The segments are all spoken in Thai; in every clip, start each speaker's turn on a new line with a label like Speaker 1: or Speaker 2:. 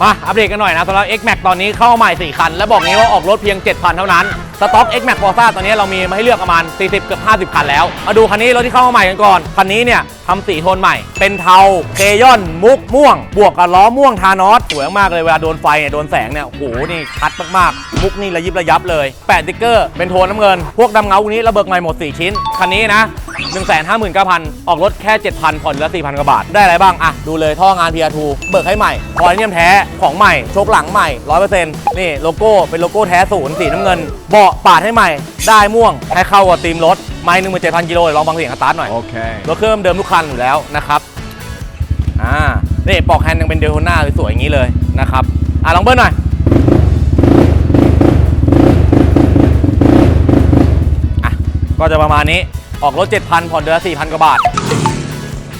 Speaker 1: มาอัปเดตกันหน่อยนะสำหรับ X Max ตอนนี้เข้ามาใหม่ 4 คัน และบอกนี้ว่าออกรถเพียง 7,000 เท่านั้น สต็อก X Max Forza ตอนนี้เรามีมาให้เลือกประมาณ 40 เกือบ 50 คันแล้ว มาดูคันนี้รถที่เข้ามาใหม่กันก่อน คันนี้เนี่ยทำสีโทนใหม่ เป็นเทาเคยอนมุกม่วง บวกกับล้อม่วงทานอสสวยมากเลยเวลาโดนไฟเนี่ยโดนแสงเนี่ยโอ้โหนี่ชัดมากๆ มุกนี่ระยิบระยับเลยแปะติ๊กเกอร์เป็นโทนน้ำเงิน พวกดำเงาพวกนี้ระเบิกใหม่หมด 4 ชิ้น คันนี้นะ 159,000 ออกรถแค่ 7,000ผ่อนเหลือ4,000กว่าบาท ได้อะไรบ้าง อะ ดูเลยท่องาน PR2 เบิกให้ใหม่พอยเนียมแท้ของใหม่โชคหลังใหม่ 100%นี่โลโก้เป็นโลโก้แท้ศูนย์สีน้ำเงิน เบาะปาดให้ใหม่ ได้ม่วงให้เข้ากับธีมรถ ไม่17,000กิโลเดี๋ยวลองฟังเสียงสตาร์ทหน่อย
Speaker 2: Okay.
Speaker 1: รถเครื่องเดิมทุกคันอยู่แล้วนะครับอ่านี่ปลอกแฮนด์ยังเป็นเดลโทน่าสวยๆอย่างนี้เลยนะครับอะลองเบิ้ลหน่อยอะก็จะประมาณนี้ออกรถ7,000ผ่อนเดือนละ4,000กว่าบาท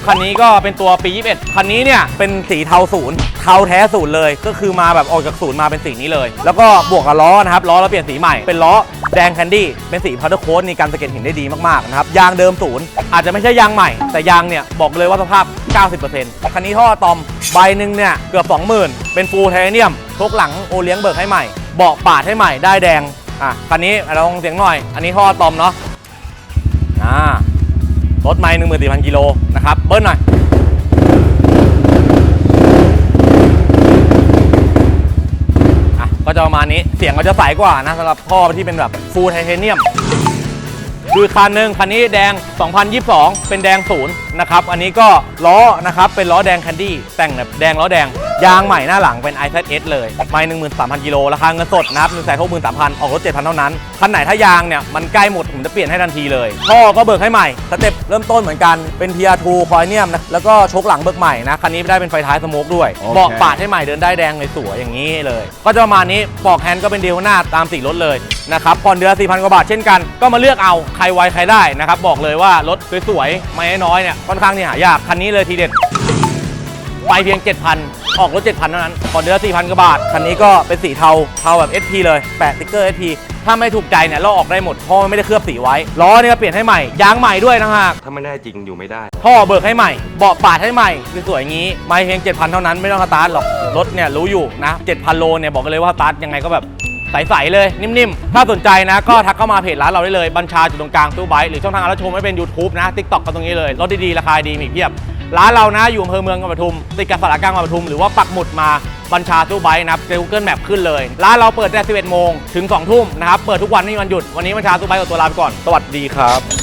Speaker 1: คันนี้ก็เป็นตัวปี 21 คันนี้เนี่ยเป็นสีเทาศูนย์เทาแท้ศูนย์เลย ก็คือมาแบบออกจากศูนย์มาเป็นสีนี้เลย แล้วก็บวกกับล้อนะครับล้อเราเปลี่ยนสีใหม่เป็นล้อแดงแคนดี้เป็นสีพาวเดอร์โค้ดในการสเก็ตห็นได้ดีมากๆนะครับยางเดิมศูนย์อาจจะไม่ใช่ยางใหม่ แต่ยางเนี่ยบอกเลยว่าสภาพ 90%คันนี้ท่อตอมใบหนึ่งเนี่ยเกือบ 20,000 เป็นฟูลไทเทเนียมทุกหลังโอเลี้ยงเบิกให้ใหม่เบาะปาดให้ใหม่ได้แดงอะคันนี้เราลองเสียงหน่อย อันนี้ท่อตอมเนาะอ่า รถไม่หนึ่งหมื่นสี่พันกิโลนะครับ เบิ้ลหน่อย อะ ก็จะประมาณนี้ เสียงก็จะใสกว่านะสำหรับท่อที่เป็นแบบฟูลไทเทเนียมดูคันหนึ่งคันนี้แดง 2022 เป็นแดงศูนย์นะครับ อันนี้ก็ล้อนะครับ เป็นล้อแดงแคนดี้แต่งแบบแดงล้อแดง ยางใหม่หน้าหลังเป็น i z s เลย ไม่ 13,000 กิโล ราคาเงินสดนะครับ163,000 ออกรถ 7,000 เท่านั้น คันไหนถ้ายางเนี่ย มันใกล้หมด ผมจะเปลี่ยนให้ทันทีเลย ท่อก็เบิกให้ใหม่ สเต็ปเริ่มต้นเหมือนกัน เป็น PR2 คอยเนียมนะ แล้วก็โชคหลังเบิกใหม่นะ คันนี้ได้เป็นไฟท้ายสโมกด้วย
Speaker 2: โอเค
Speaker 1: เบาะปาดให้ใหม่ เดินได้แดงเลยสวยอย่างนี้เลย ก็จะประมาณนี้ปลอกแฮนด์ก็เป็นเดียวหน้าตามสีรถเลยนะครับผ่อนเดือน4,000 กว่าบาทเช่นกัน ก็มาเลือกเอาใครไวใครได้นะครับบอกเลยว่ารถสวยๆไม่น้อยๆเนี่ยค่อนข้างที่หายากคันนี้เลยทีเด็ด ไปเพียง 7,000 ออกรถ 7,000 เท่านั้นผ่อนเดือนละ4,000กว่าบาท คันนี้ก็เป็นสีเทา เทาแบบ SP เลย แปะสติ๊กเกอร์ SP ถ้าไม่ถูกใจเนี่ยเราออกได้หมดเพราะมันไม่ได้เคลือบสีไว้ ล้อเนี่ยก็เปลี่ยนให้ใหม่ ยางใหม่ด้วยนะฮะ
Speaker 3: ถ้าไม่แน่จริงอยู่ไม่ได้
Speaker 1: ท่อเบิกให้ใหม่ เบาะปาดให้ใหม่สวยๆอย่างนี้ ไม่เพียง 7,000 เท่านั้นไม่ต้องสตาร์ทหรอก รถเนี่ยรู้อยู่นะ 7,000 โลเนี่ยบอกกันเลยว่าสตาร์ทยังไงก็แบบใสๆเลยนิ่มๆ ถ้าสนใจนะ ก็ทักเข้ามาเพจร้านเราได้เลย บัญชาจุดตรงกลางตู้ไบค์หรือช่องทางการรับชมไม่เป็น YouTube นะ TikTok ก็ตรงนี้เลย รถดีๆ ราคาดีมีอีกเพียบ ร้านเรานะอยู่อำเภอเมืองกบปทุมติดกับสารกลางกบปทุมหรือว่าปักหมุดมาบัญชาตู้ไบค์นะครับใน Google Map ขึ้นเลย ร้านเราเปิดแต่11 โมงถึง 2 ทุ่มนะครับ เปิดทุกวันไม่มีวันหยุด วันนี้บัญชาตู้ไบค์กับตัวลาไปก่อน สวัสดีครับ